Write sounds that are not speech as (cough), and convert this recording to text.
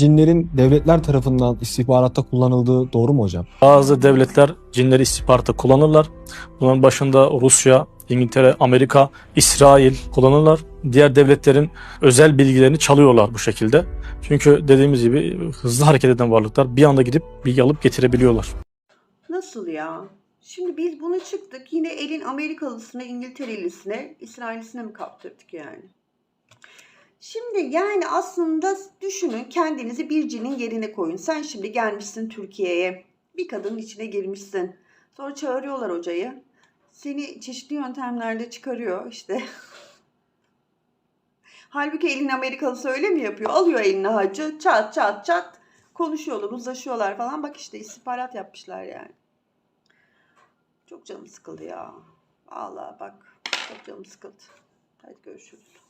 cinlerin devletler tarafından istihbaratta kullanıldığı doğru mu hocam? Bazı devletler cinleri istihbaratta kullanırlar. Bunların başında Rusya, İngiltere, Amerika, İsrail kullanırlar. Diğer devletlerin özel bilgilerini çalıyorlar bu şekilde. Çünkü dediğimiz gibi hızlı hareket eden varlıklar bir anda gidip bilgi alıp getirebiliyorlar. Nasıl ya? Şimdi biz bunu çıktık yine elin Amerikalısına, İngilterelisine, İsraillisine mi kaptırdık yani? Şimdi yani aslında düşünün kendinizi bir cinin yerine koyun. Sen şimdi gelmişsin Türkiye'ye. Bir kadının içine girmişsin. Sonra çağırıyorlar hocayı. Seni çeşitli yöntemlerle çıkarıyor işte. (laughs) Halbuki elin Amerikalısı öyle mi yapıyor? Alıyor eline hacı çat çat çat konuşuyorlar, uzlaşıyorlar falan. Bak işte istihbarat yapmışlar yani. Çok canım sıkıldı ya. Vallahi bak çok canım sıkıldı. Hadi görüşürüz.